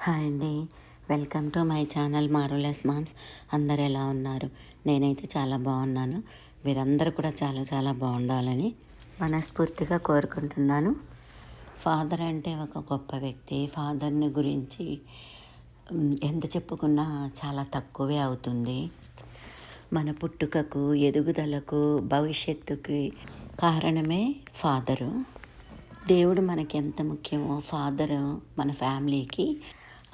Hi అండి. Welcome to my channel మారులెస్ moms. అందరు ఎలా ఉన్నారు? నేనైతే చాలా బాగున్నాను. మీరందరూ కూడా చాలా చాలా బాగుండాలని మనస్ఫూర్తిగా కోరుకుంటున్నాను. ఫాదర్ అంటే ఒక గొప్ప వ్యక్తి. ఫాదర్ని గురించి ఎంత చెప్పుకున్నా చాలా తక్కువే అవుతుంది. మన పుట్టుకకు ఎదుగుదలకు భవిష్యత్తుకి కారణమే ఫాదరు. దేవుడు మనకి ఎంత ముఖ్యమో ఫాదరు మన ఫ్యామిలీకి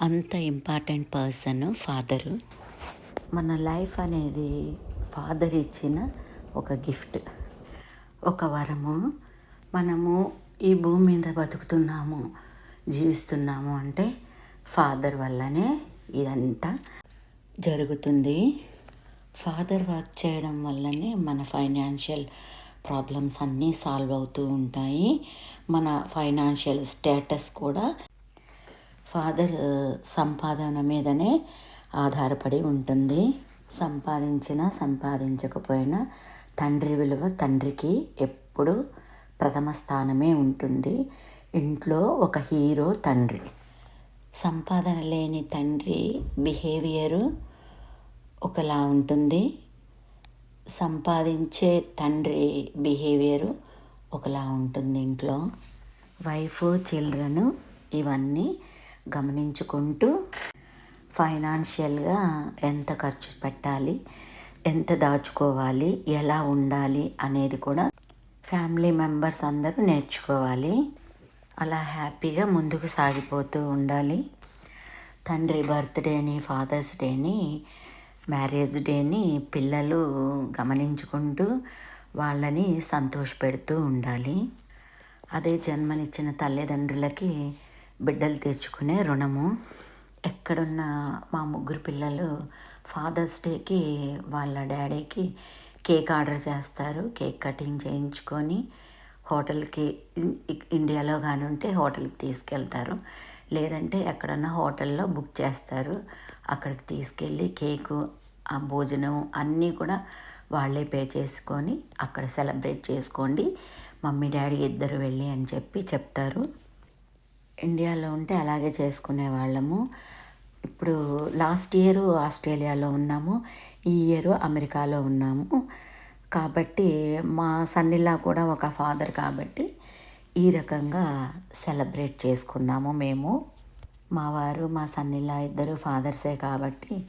అంత ఇంపార్టెంట్ పర్సన్ ఫాదరు. మన లైఫ్ అనేది ఫాదర్ ఇచ్చిన ఒక గిఫ్ట్. ఒక వరము మనము ఈ భూమి మీద బతుకుతున్నాము జీవిస్తున్నాము అంటే ఫాదర్ వల్లనే ఇదంతా జరుగుతుంది. ఫాదర్ వర్క్ చేయడం వల్లనే మన ఫైనాన్షియల్ ప్రాబ్లమ్స్ అన్నీ సాల్వ్ అవుతూ ఉంటాయి. మన ఫైనాన్షియల్ స్టేటస్ కూడా ఫాదర్ సంపాదన మీదనే ఆధారపడి ఉంటుంది. సంపాదించిన సంపాదించకపోయినా తండ్రి విలువ తండ్రికి ఎప్పుడు ప్రథమ స్థానమే ఉంటుంది. ఇంట్లో ఒక హీరో తండ్రి. సంపాదన లేని తండ్రి బిహేవియరు ఒకలా ఉంటుంది. సంపాదించే తండ్రి బిహేవియరు ఒకలా ఉంటుంది ఇంట్లో. వైఫ్ చిల్డ్రన్ ఇవన్నీ గమనించుకుంటూ ఫైనాన్షియల్గా ఎంత ఖర్చు పెట్టాలి ఎంత దాచుకోవాలి ఎలా ఉండాలి అనేది కూడా ఫ్యామిలీ మెంబర్స్ అందరూ నేర్చుకోవాలి. అలా హ్యాపీగా ముందుకు సాగిపోతూ ఉండాలి. తండ్రి బర్త్డేని ఫాదర్స్ డేని మ్యారేజ్ డేని పిల్లలు గమనించుకుంటూ వాళ్ళని సంతోషపెడుతూ ఉండాలి. అదే జన్మనిచ్చిన తల్లిదండ్రులకి బిడ్డలు తీర్చుకునే రుణము. ఎక్కడున్న మా ముగ్గురు పిల్లలు ఫాదర్స్ డేకి వాళ్ళ డాడీకి కేక్ ఆర్డర్ చేస్తారు. కేక్ కటింగ్ చేయించుకొని హోటల్కి ఇండియాలో కానీ ఉంటే హోటల్కి తీసుకెళ్తారు. లేదంటే ఎక్కడన్నా హోటల్లో బుక్ చేస్తారు. అక్కడికి తీసుకెళ్ళి కేకు ఆ భోజనం అన్నీ కూడా వాళ్ళే పే చేసుకొని అక్కడ సెలబ్రేట్ చేసుకోండి. మమ్మీ డాడీ ఇద్దరు వెళ్ళి అని చెప్పి చెప్తారు. ఇండియాలో ఉంటే అలాగే చేసుకునే వాళ్ళము ఇప్పుడు లాస్ట్ ఇయర్ ఆస్ట్రేలియాలో ఉన్నాము. ఈ ఇయర్ అమెరికాలో ఉన్నాము. కాబట్టి మా సన్నిలా కూడా ఒక ఫాదర్ కాబట్టి ఈ రకంగా సెలబ్రేట్ చేసుకున్నాము మేము. మా వారు మా సన్నిలా ఇద్దరు ఫాదర్సే కాబట్టి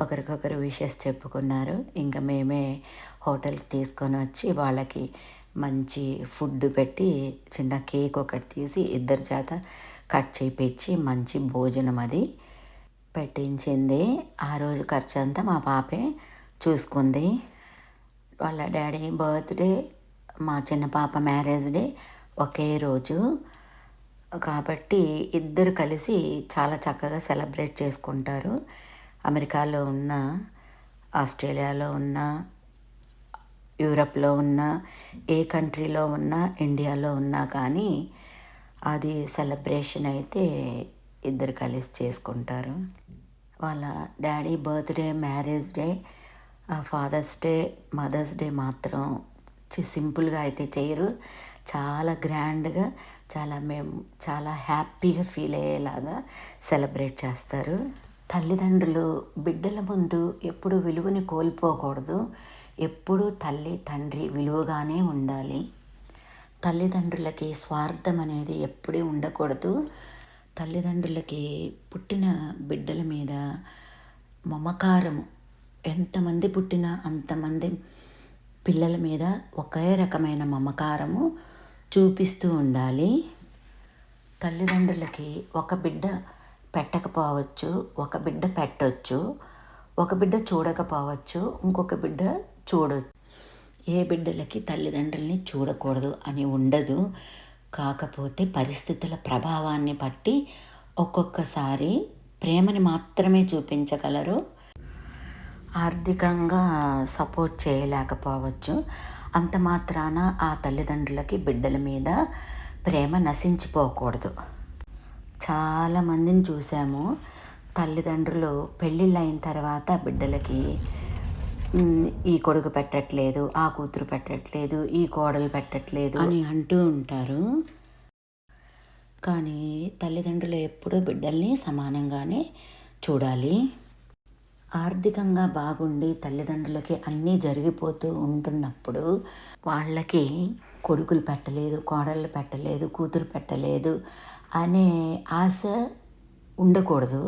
ఒకరికొకరు విషెస్ చెప్పుకున్నారు. ఇంకా మేమే హోటల్కి తీసుకొని వచ్చి వాళ్ళకి మంచి ఫుడ్ పెట్టి చిన్న కేక్ ఒకటి తీసి ఇద్దరి చేత కట్ చేయించి మంచి భోజనం అది పెట్టించింది. ఆ రోజు ఖర్చు అంతా మా పాపే చూసుకుంది. వాళ్ళ డాడీ బర్త్డే మా చిన్న పాప మ్యారేజ్ డే ఒకే రోజు. కాబట్టి ఇద్దరు కలిసి చాలా చక్కగా సెలబ్రేట్ చేసుకుంటారు. అమెరికాలో ఉన్న ఆస్ట్రేలియాలో ఉన్న యూరప్లో ఉన్న ఏ కంట్రీలో ఉన్నా ఇండియాలో ఉన్నా కానీ అది సెలబ్రేషన్ అయితే ఇద్దరు కలిసి చేసుకుంటారు. వాళ్ళ daddy birthday marriage day father's day mother's day మాత్రం సింపుల్గా అయితే చేయరు. చాలా గ్రాండ్గా చాలా మేము చాలా హ్యాపీగా ఫీల్ అయ్యేలాగా సెలబ్రేట్ చేస్తారు. తల్లిదండ్రులు బిడ్డల ముందు ఎప్పుడు విలువని కోల్పోకూడదు. ఎప్పుడూ తల్లి తండ్రి విలువగానే ఉండాలి. తల్లిదండ్రులకి స్వార్థం అనేది ఎప్పుడూ ఉండకూడదు. తల్లిదండ్రులకి పుట్టిన బిడ్డల మీద మమకారము. ఎంతమంది పుట్టినా అంతమంది పిల్లల మీద ఒకే రకమైన మమకారము చూపిస్తూ ఉండాలి. తల్లిదండ్రులకి ఒక బిడ్డ పెట్టకపోవచ్చు ఒక బిడ్డ పెట్టవచ్చు ఒక బిడ్డ చూడకపోవచ్చు ఇంకొక బిడ్డ చూడొచ్చు. ఏ బిడ్డలకి తల్లిదండ్రుల్ని చూడకూడదు అని ఉండదు. కాకపోతే పరిస్థితుల ప్రభావాన్ని బట్టి ఒక్కొక్కసారి ప్రేమని మాత్రమే చూపించగలరు. ఆర్థికంగా సపోర్ట్ చేయలేకపోవచ్చు. అంత మాత్రాన ఆ తల్లిదండ్రులకి బిడ్డల మీద ప్రేమ నశించిపోకూడదు. చాలా మందిని చూసాము. తల్లిదండ్రులు పెళ్ళిళ్ళు అయిన తర్వాత బిడ్డలకి ఈ కొడుకు పెట్టట్లేదు ఆ కూతురు పెట్టట్లేదు ఈ కోడలు పెట్టట్లేదు అని అంటూ ఉంటారు. కానీ తల్లిదండ్రులు ఎప్పుడూ బిడ్డల్ని సమానంగానే చూడాలి. ఆర్థికంగా బాగుండి తల్లిదండ్రులకి అన్నీ జరిగిపోతూ ఉంటున్నప్పుడు వాళ్ళకి కొడుకులు పెట్టలేదు కోడళ్ళు పెట్టలేదు కూతురు పెట్టలేదు అనే ఆశ ఉండకూడదు.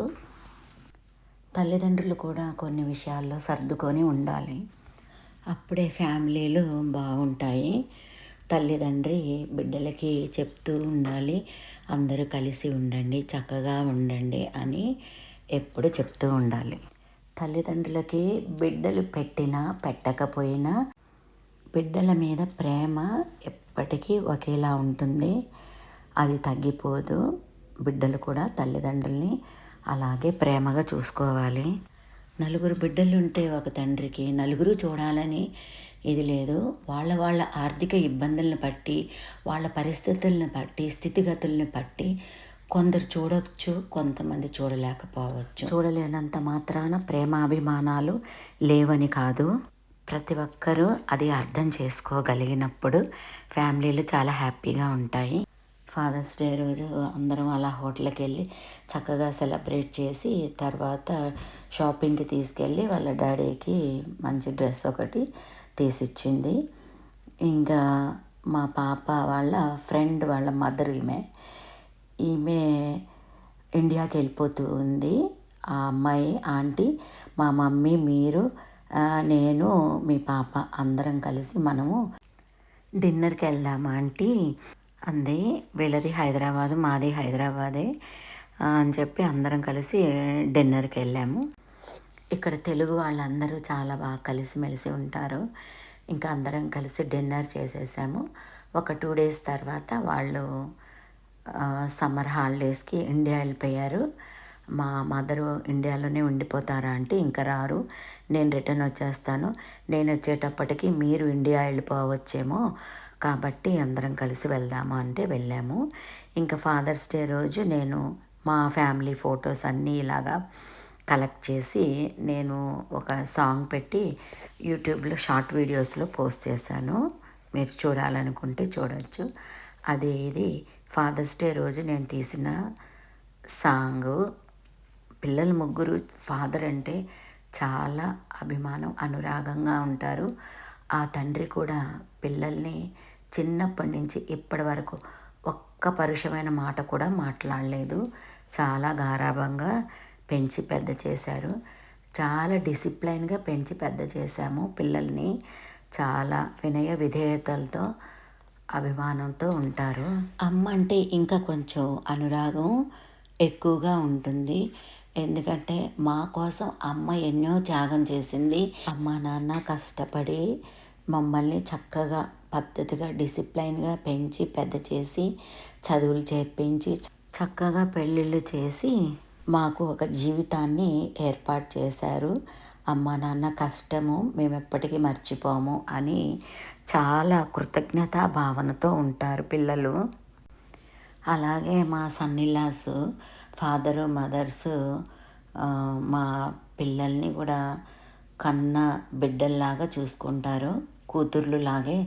తల్లిదండ్రులు కూడా కొన్ని విషయాల్లో సర్దుకొని ఉండాలి. అప్పుడే ఫ్యామిలీలు బాగుంటాయి. తల్లిదండ్రి బిడ్డలకి చెప్తూ ఉండాలి అందరూ కలిసి ఉండండి చక్కగా ఉండండి అని ఎప్పుడు చెప్తూ ఉండాలి. తల్లిదండ్రులకి బిడ్డలు పెట్టినా పెట్టకపోయినా బిడ్డల మీద ప్రేమ ఎప్పటికీ ఒకేలా ఉంటుంది. అది తగ్గిపోదు. బిడ్డలు కూడా తల్లిదండ్రుల్ని అలాగే ప్రేమగా చూసుకోవాలి. నలుగురు బిడ్డలు ఉంటే ఒక తండ్రికి నలుగురు చూడాలని ఇది లేదు. వాళ్ళ వాళ్ళ ఆర్థిక ఇబ్బందులను బట్టి వాళ్ళ పరిస్థితులను బట్టి స్థితిగతుల్ని బట్టి కొందరు చూడవచ్చు కొంతమంది చూడలేకపోవచ్చు. చూడలేనంత మాత్రాన ప్రేమాభిమానాలు లేవని కాదు. ప్రతి ఒక్కరూ అది అర్థం చేసుకోగలిగినప్పుడు ఫ్యామిలీలు చాలా హ్యాపీగా ఉంటాయి. ఫాదర్స్ డే రోజు అందరం అలా హోటల్కి వెళ్ళి చక్కగా సెలబ్రేట్ చేసి తర్వాత షాపింగ్కి తీసుకెళ్ళి వాళ్ళ డాడీకి మంచి డ్రెస్ ఒకటి తీసిచ్చింది. ఇంకా మా పాప వాళ్ళ ఫ్రెండ్ వాళ్ళ మదర్ ఈమె ఈమె ఇండియాకి వెళ్ళిపోతూ ఉంది. ఆ అమ్మాయి ఆంటీ మా మమ్మీ మీరు నేను మీ పాప అందరం కలిసి మనము డిన్నర్కి వెళ్దామా ఆంటీ. అంది. వీళ్ళది హైదరాబాదు మాది హైదరాబాదే. అని చెప్పి అందరం కలిసి డిన్నర్కి వెళ్ళాము. ఇక్కడ తెలుగు వాళ్ళందరూ చాలా బాగా కలిసిమెలిసి ఉంటారు. ఇంకా అందరం కలిసి డిన్నర్ చేసేసాము. ఒక టూ డేస్ తర్వాత వాళ్ళు సమ్మర్ హాలిడేస్కి ఇండియా వెళ్ళిపోయారు. మా మదరు ఇండియాలోనే ఉండిపోతారా అంటే ఇంకా రారు. నేను రిటర్న్ వచ్చేస్తాను. నేను వచ్చేటప్పటికి మీరు ఇండియా వెళ్ళిపోవచ్చేమో కాబట్టి అందరం కలిసి వెళ్దాము అంటే వెళ్ళాము. ఇంకా ఫాదర్స్ డే రోజు నేను మా ఫ్యామిలీ ఫొటోస్ అన్నీ ఇలాగా కలెక్ట్ చేసి నేను ఒక సాంగ్ పెట్టి యూట్యూబ్లో షార్ట్ వీడియోస్లో పోస్ట్ చేశాను. మీరు చూడాలనుకుంటే చూడవచ్చు అదే ఇది. ఫాదర్స్ డే రోజు నేను తీసిన సాంగ్. పిల్లలు ముగ్గురు ఫాదర్ అంటే చాలా అభిమానం అనురాగంగా ఉంటారు. ఆ తండ్రి కూడా పిల్లల్ని చిన్నప్పటి నుంచి ఇప్పటి వరకు ఒక్క పరుషమైన మాట కూడా మాట్లాడలేదు. చాలా గారాభంగా పెంచి పెద్ద చేశారు. చాలా డిసిప్లైన్గా పెంచి పెద్ద చేశాము. పిల్లల్ని చాలా వినయ విధేయతలతో అభిమానంతో ఉంటారు. అమ్మ అంటే ఇంకా కొంచెం అనురాగం ఎక్కువగా ఉంటుంది. ఎందుకంటే మా కోసం అమ్మ ఎన్నో త్యాగం చేసింది. అమ్మ నాన్న కష్టపడి మమ్మల్ని చక్కగా పద్ధతిగా డిసిప్లైన్గా పెంచి పెద్ద చేసి చదువులు చేర్పించి చక్కగా పెళ్ళిళ్ళు చేసి మాకు ఒక జీవితాన్ని ఏర్పాటు చేశారు. అమ్మ నాన్న కష్టము మేము ఎప్పటికీ మర్చిపోము అని చాలా కృతజ్ఞతా భావనతో ఉంటారు పిల్లలు. అలాగే మా సన్నిలాస్ ఫాదరు మదర్స్ మా పిల్లల్ని కూడా కన్న బిడ్డల్లాగా చూసుకుంటారు. కూతుర్లు లాగే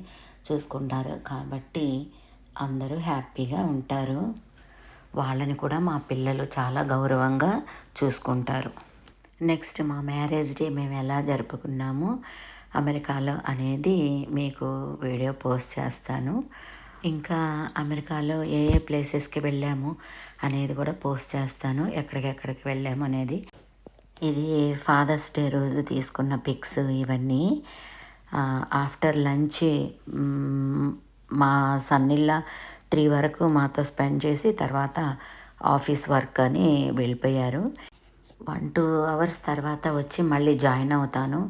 చూసుకుంటారు. కాబట్టి అందరూ హ్యాపీగా ఉంటారు. వాళ్ళని కూడా మా పిల్లలు చాలా గౌరవంగా చూసుకుంటారు. నెక్స్ట్ మా మ్యారేజ్ డే మేము ఎలా జరుపుకున్నాము అమెరికాలో అనేది మీకు వీడియో పోస్ట్ చేస్తాను. ఇంకా అమెరికాలో ఏ ఏ ప్లేసెస్కి వెళ్ళాము అనేది కూడా పోస్ట్ చేస్తాను. ఎక్కడికెక్కడికి వెళ్ళాము అనేది. ఇది ఫాదర్స్ డే రోజు తీసుకున్న పిక్స్ ఇవన్నీ. ఆఫ్టర్ లంచ్ మా సన్నిళ్ళ త్రీ వరకు మాతో స్పెండ్ చేసి తర్వాత ఆఫీస్ వర్క్ అని వెళ్ళిపోయారు. వన్ టూ అవర్స్ తర్వాత వచ్చి మళ్ళీ జాయిన్ అవుతాను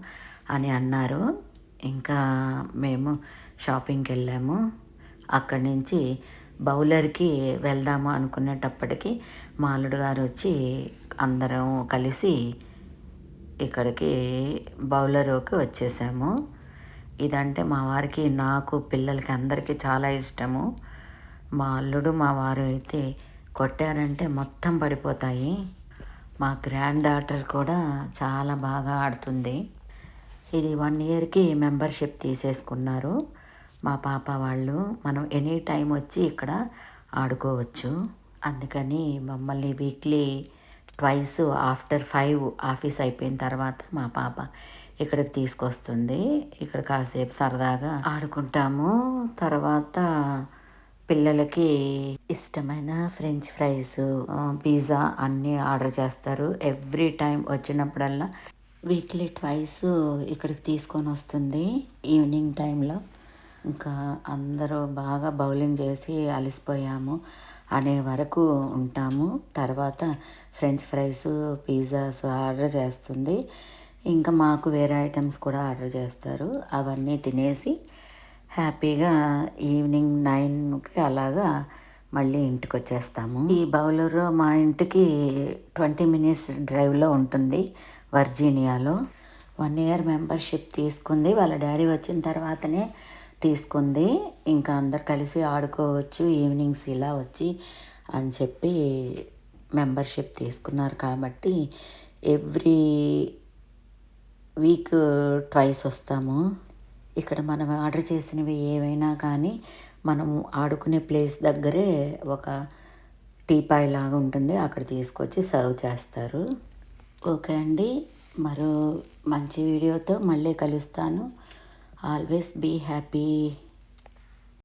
అని అన్నారు. ఇంకా మేము షాపింగ్కి వెళ్ళాము. అక్కడి నుంచి బౌలర్కి వెళ్దాము అనుకునేటప్పటికి మాలుడు గారు వచ్చి అందరం కలిసి ఇక్కడికి బౌలర్కి వచ్చేసాము. ఇదంటే మా వారికి నాకు పిల్లలకి అందరికీ చాలా ఇష్టము. మా అల్లుడు మా వారు అయితే కొట్టారంటే మొత్తం పడిపోతాయి. మా గ్రాండ్ డాటర్ కూడా చాలా బాగా ఆడుతుంది. ఇది వన్ ఇయర్కి మెంబర్షిప్ తీసేసుకున్నారు. మా పాప వాళ్ళు మనం ఎనీ టైం వచ్చి ఇక్కడ ఆడుకోవచ్చు. అందుకని మమ్మల్ని weekly twice after five office అయిపోయిన తర్వాత మా పాప ఇక్కడికి తీసుకొస్తుంది. ఇక్కడ కాసేపు సరదాగా ఆడుకుంటాము. తర్వాత పిల్లలకి ఇష్టమైన ఫ్రెంచ్ ఫ్రైస్ పిజ్జా అన్నీ ఆర్డర్ చేస్తారు. ఎవ్రీ టైం వచ్చినప్పుడల్లా వీక్లీ ట్వైస్ ఇక్కడికి తీసుకొని వస్తుంది. ఈవినింగ్ టైంలో ఇంకా అందరూ బాగా బౌలింగ్ చేసి అలసిపోయాము అనే వరకు ఉంటాము. తర్వాత ఫ్రెంచ్ ఫ్రైస్ పిజ్జాస్ ఆర్డర్ చేస్తుంది. ఇంకా మాకు వేరే ఐటమ్స్ కూడా ఆర్డర్ చేస్తారు. అవన్నీ తినేసి హ్యాపీగా ఈవినింగ్ నైన్కి అలాగా మళ్ళీ ఇంటికి వచ్చేస్తాము ఈ బౌలర్ మా ఇంటికి ట్వంటీ మినిట్స్ డ్రైవ్లో ఉంటుంది వర్జీనియాలో. వన్ ఇయర్ మెంబర్షిప్ తీసుకుంది. వాళ్ళ డాడీ వచ్చిన తర్వాతనే తీసుకుంది. ఇంకా అందరు కలిసి ఆడుకోవచ్చు ఈవినింగ్స్ ఇలా వచ్చి అని చెప్పి మెంబర్షిప్ తీసుకున్నారు కాబట్టి ఎవ్రీ వీక్ ట్వైస్ వస్తాము. ఇక్కడ మనం ఆర్డర్ చేసినవి ఏవైనా కానీ మనం ఆడుకునే ప్లేస్ దగ్గరే ఒక టీపాయ్ లాగా ఉంటుంది. అక్కడ తీసుకొచ్చి సర్వ్ చేస్తారు. ఓకే అండి. మరో మంచి వీడియోతో మళ్ళీ కలుస్తాను. Always be happy.